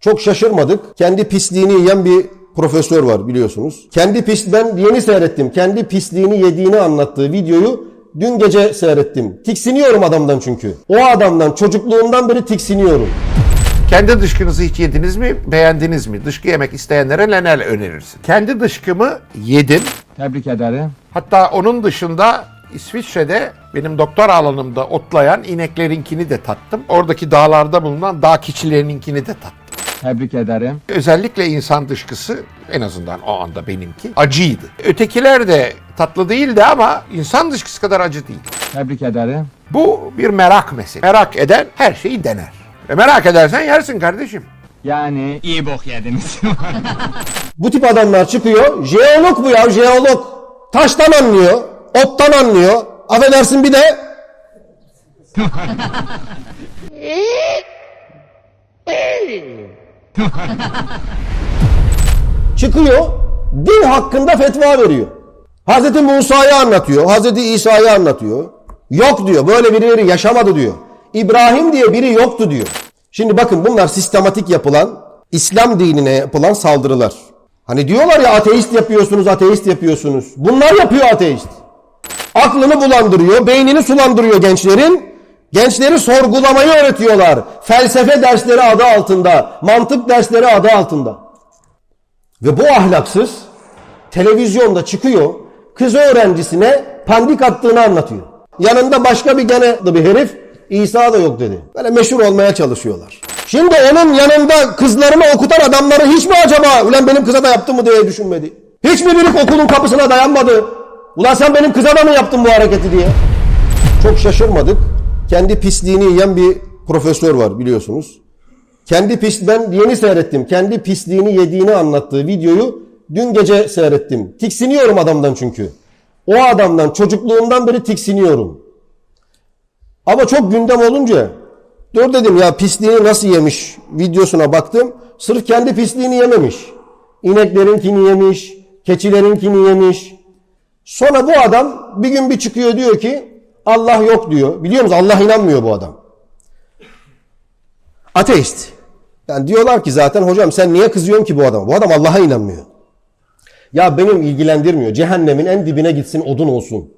Çok şaşırmadık. Kendi pisliğini yiyen bir profesör var biliyorsunuz. Kendi pis ben yeni seyrettim. Kendi pisliğini yediğini anlattığı videoyu dün gece seyrettim. Tiksiniyorum adamdan çünkü. O adamdan çocukluğumdan beri tiksiniyorum. Kendi dışkınızı hiç yediniz mi? Beğendiniz mi? Dışkı yemek isteyenlere neler önerirsin? Kendi dışkımı yedim. Tebrik ederim. Hatta onun dışında İsviçre'de benim doktor alanımda otlayan ineklerinkini de tattım. Oradaki dağlarda bulunan dağ keçilerininkini de tattım. Tebrik ederim. Özellikle insan dışkısı en azından o anda benimki acıydı. Ötekiler de tatlı değildi ama insan dışkısı kadar acı değil. Tebrik ederim. Bu bir merak meselesi. Merak eden her şeyi dener. Ve merak edersen yersin kardeşim. Yani iyi bok yediniz. Bu tip adamlar çıkıyor. Jeolog bu ya jeolog. Taştan anlıyor. Ottan anlıyor. Affedersin bir de çıkıyor. Din hakkında fetva veriyor. Hazreti Musa'yı anlatıyor. Hazreti İsa'yı anlatıyor. Yok diyor. Böyle birileri yaşamadı diyor. İbrahim diye biri yoktu diyor. Şimdi bakın bunlar sistematik yapılan İslam dinine yapılan saldırılar. Hani diyorlar ya ateist yapıyorsunuz, ateist yapıyorsunuz. Bunlar yapıyor ateist. Aklını bulandırıyor, beynini sulandırıyor gençlerin. Gençleri sorgulamayı öğretiyorlar. Felsefe dersleri adı altında, mantık dersleri adı altında. Ve bu ahlaksız televizyonda çıkıyor, kız öğrencisine pandik attığını anlatıyor. Yanında başka bir gene bir herif İsa da yok dedi. Böyle meşhur olmaya çalışıyorlar. Şimdi onun yanında kızlarını okutan adamları hiç mi acaba ulan benim kıza da yaptı mı diye düşünmedi? Hiç mi okulun kapısına dayanmadı? Ulan sen benim kıza da mı yaptın bu hareketi diye? Çok şaşırmadık. Kendi pisliğini yiyen bir profesör var biliyorsunuz. Kendi pis ben yeni seyrettim. Kendi pisliğini yediğini anlattığı videoyu dün gece seyrettim. Tiksiniyorum adamdan çünkü. O adamdan çocukluğumdan beri tiksiniyorum. Ama çok gündem olunca dur dedim ya pisliğini nasıl yemiş videosuna baktım. Sırf kendi pisliğini yememiş. İneklerinkini yemiş, keçilerinkini yemiş. Sonra bu adam bir gün bir çıkıyor diyor ki Allah yok diyor. Biliyor musunuz Allah inanmıyor bu adam. Ateist. Yani diyorlar ki zaten hocam sen niye kızıyorsun ki bu adama? Bu adam Allah'a inanmıyor. Ya benim ilgilendirmiyor. Cehennemin en dibine gitsin odun olsun.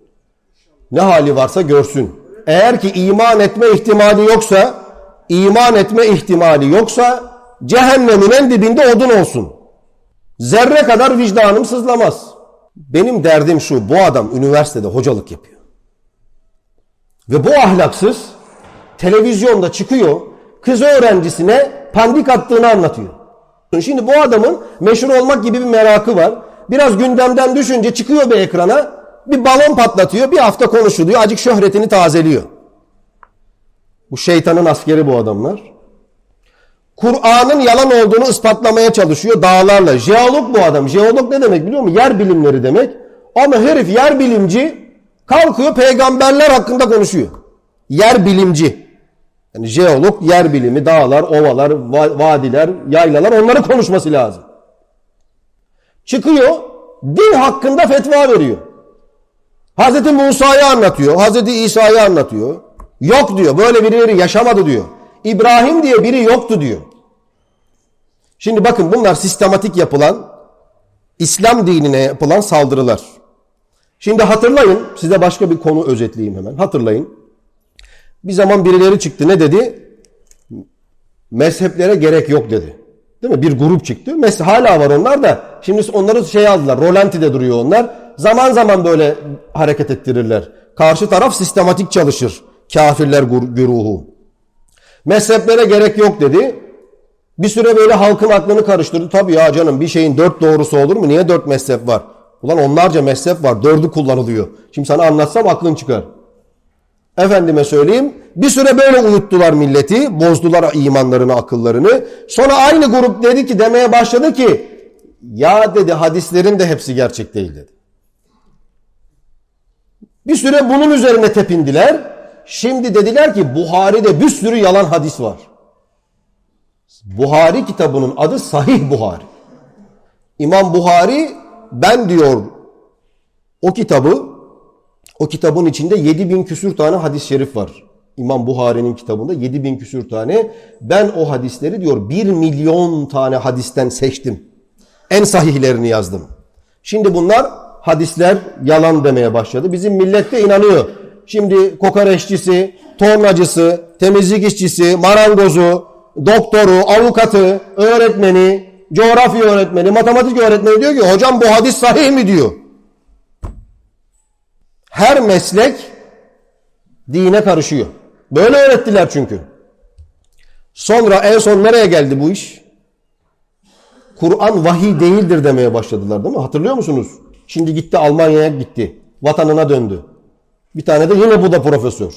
Ne hali varsa görsün. Eğer ki iman etme ihtimali yoksa, iman etme ihtimali yoksa cehennemin en dibinde odun olsun. Zerre kadar vicdanım sızlamaz. Benim derdim şu, bu adam üniversitede hocalık yapıyor. Ve bu ahlaksız televizyonda çıkıyor, kız öğrencisine pandik attığını anlatıyor. Şimdi bu adamın meşhur olmak gibi bir merakı var. Biraz gündemden düşünce çıkıyor bir ekrana, bir balon patlatıyor, bir hafta konuşuluyor, acık şöhretini tazeliyor. Bu şeytanın askeri bu adamlar. Kur'an'ın yalan olduğunu ispatlamaya çalışıyor dağlarla. Jeolog bu adam. Jeolog ne demek biliyor musun? Yer bilimleri demek. Ama herif yer bilimci kalkıyor peygamberler hakkında konuşuyor. Yer bilimci. Yani jeolog yer bilimi, dağlar, ovalar, va- vadiler, yaylalar onları konuşması lazım. Çıkıyor din hakkında fetva veriyor. Hazreti Musa'yı anlatıyor, Hazreti İsa'yı anlatıyor. Yok diyor, böyle birileri yaşamadı diyor. İbrahim diye biri yoktu diyor. Şimdi bakın bunlar sistematik yapılan İslam dinine yapılan saldırılar. Şimdi hatırlayın, size başka bir konu özetleyeyim hemen. Hatırlayın. Bir zaman birileri çıktı ne dedi? Mezheplere gerek yok dedi. Değil mi? Bir grup çıktı. Mes hala var onlar da. Şimdi onları şey aldılar. Rolantide duruyor onlar. Zaman zaman böyle hareket ettirirler. Karşı taraf sistematik çalışır. Kafirler güruhu. Mezheplere gerek yok dedi. Bir süre böyle halkın aklını karıştırdı. Tabii ya canım bir şeyin dört doğrusu olur mu? Niye dört mezhep var? Ulan onlarca mezhep var. Dördü kullanılıyor. Şimdi sana anlatsam aklın çıkar. Efendime söyleyeyim. Bir süre böyle uyuttular milleti. Bozdular imanlarını, akıllarını. Sonra aynı grup dedi ki demeye başladı ki ya dedi hadislerin de hepsi gerçek değil dedi. Bir süre bunun üzerine tepindiler. Şimdi dediler ki Buhari'de bir sürü yalan hadis var. Buhari kitabının adı Sahih Buhari. İmam Buhari ben diyor o kitabı o kitabın içinde 7000 küsür tane hadis-i şerif var. İmam Buhari'nin kitabında 7000 küsür tane. Ben o hadisleri diyor 1 milyon tane hadisten seçtim. En sahihlerini yazdım. Şimdi bunlar hadisler yalan demeye başladı. Bizim millet de inanıyor. Şimdi kokoreççisi, tornacısı, temizlik işçisi, marangozu, doktoru, avukatı, öğretmeni, coğrafya öğretmeni, matematik öğretmeni diyor ki hocam bu hadis sahih mi diyor. Her meslek dine karışıyor. Böyle öğrettiler çünkü. Sonra en son nereye geldi bu iş? Kur'an vahiy değildir demeye başladılar değil mi? Hatırlıyor musunuz? Şimdi gitti Almanya'ya gitti. Vatanına döndü. Bir tane de yine bu da profesör.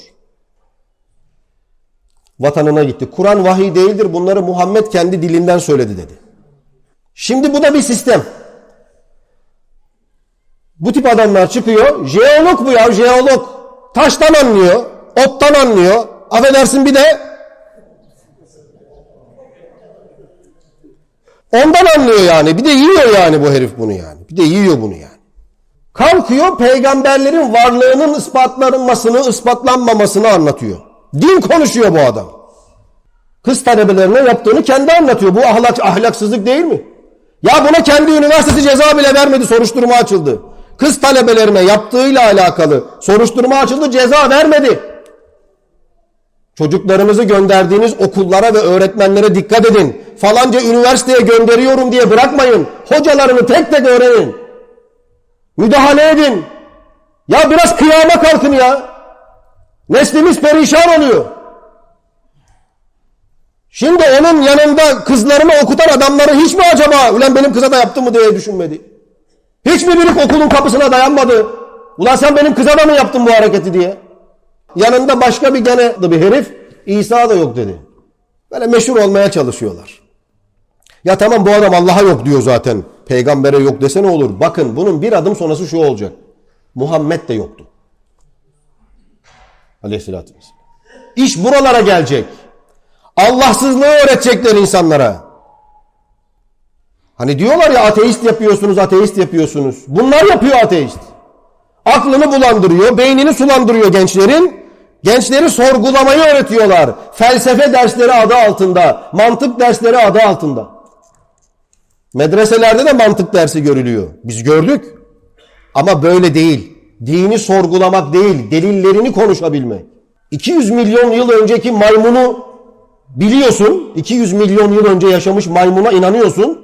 Vatanına gitti. Kur'an vahiy değildir. Bunları Muhammed kendi dilinden söyledi dedi. Şimdi bu da bir sistem. Bu tip adamlar çıkıyor. Jeolog bu ya jeolog. Taştan anlıyor. Ottan anlıyor. Affedersin bir de ondan anlıyor yani. Bir de yiyor yani bu herif bunu yani. Bir de yiyor bunu yani. Kalkıyor peygamberlerin varlığının ispatlanmasını, ispatlanmamasını anlatıyor. Din konuşuyor bu adam. Kız talebelerine yaptığını kendi anlatıyor. Bu ahlak ahlaksızlık değil mi? Ya buna kendi üniversitesi ceza bile vermedi, soruşturma açıldı. Kız talebelerine yaptığıyla alakalı soruşturma açıldı, ceza vermedi. Çocuklarınızı gönderdiğiniz okullara ve öğretmenlere dikkat edin. Falanca üniversiteye gönderiyorum diye bırakmayın. Hocalarını tek tek öğrenin. Müdahale edin. Ya biraz kıyama kalkın ya. Neslimiz perişan oluyor. Şimdi onun yanında kızlarını okutan adamları hiç mi acaba ulan benim kıza da yaptı mı diye düşünmedi. Hiç mi biri okulun kapısına dayanmadı? Ulan sen benim kıza da mı yaptın bu hareketi diye. Yanında başka bir gene bir herif İsa da yok dedi. Böyle meşhur olmaya çalışıyorlar. Ya tamam bu adam Allah'a yok diyor zaten. Peygambere yok dese ne olur? Bakın bunun bir adım sonrası şu olacak. Muhammed de yoktu. Aleyhisselatü vesselam. İş buralara gelecek. Allahsızlığı öğretecekler insanlara. Hani diyorlar ya ateist yapıyorsunuz, ateist yapıyorsunuz. Bunlar yapıyor ateist. Aklını bulandırıyor, beynini sulandırıyor gençlerin. Gençleri sorgulamayı öğretiyorlar. Felsefe dersleri adı altında, mantık dersleri adı altında. Medreselerde de mantık dersi görülüyor. Biz gördük. Ama böyle değil. Dini sorgulamak değil, delillerini konuşabilmek. 200 milyon yıl önceki maymunu biliyorsun. 200 milyon yıl önce yaşamış maymuna inanıyorsun.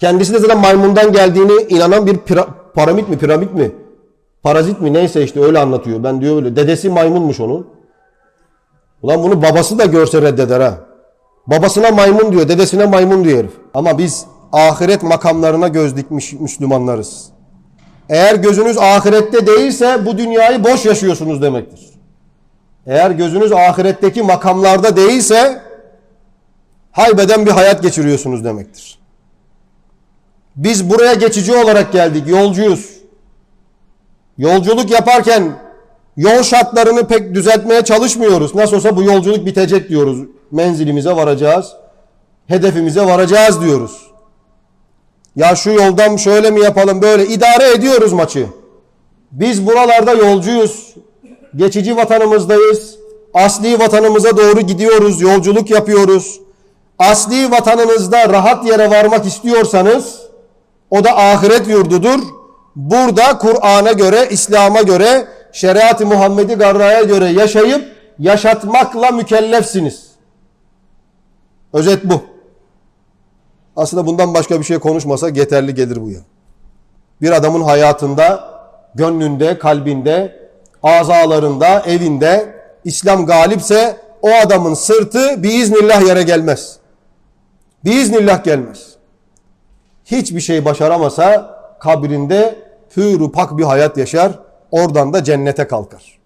Kendisi de zaten maymundan geldiğini inanan bir pira- piramit mi piramit mi? Parazit mi neyse işte öyle anlatıyor. Ben diyor öyle. Dedesi maymunmuş onun. Ulan bunu babası da görse reddeder ha. Babasına maymun diyor, dedesine maymun diyor herif. Ama biz ahiret makamlarına göz dikmiş Müslümanlarız. Eğer gözünüz ahirette değilse bu dünyayı boş yaşıyorsunuz demektir. Eğer gözünüz ahiretteki makamlarda değilse haybeden bir hayat geçiriyorsunuz demektir. Biz buraya geçici olarak geldik, yolcuyuz. Yolculuk yaparken yol şartlarını pek düzeltmeye çalışmıyoruz. Nasıl olsa bu yolculuk bitecek diyoruz. Menzilimize varacağız. Hedefimize varacağız diyoruz. Ya şu yoldan şöyle mi yapalım böyle idare ediyoruz maçı. Biz buralarda yolcuyuz. Geçici vatanımızdayız. Asli vatanımıza doğru gidiyoruz. Yolculuk yapıyoruz. Asli vatanınızda rahat yere varmak istiyorsanız o da ahiret yurdudur. Burada Kur'an'a göre, İslam'a göre, şeriat-ı Muhammed'i garraya göre yaşayıp yaşatmakla mükellefsiniz. Özet bu. Aslında bundan başka bir şey konuşmasak yeterli gelir bu ya. Bir adamın hayatında, gönlünde, kalbinde, azalarında, evinde İslam galipse o adamın sırtı biiznillah yere gelmez. Biiznillah gelmez. Hiçbir şey başaramasa kabrinde hür pak bir hayat yaşar. Oradan da cennete kalkar.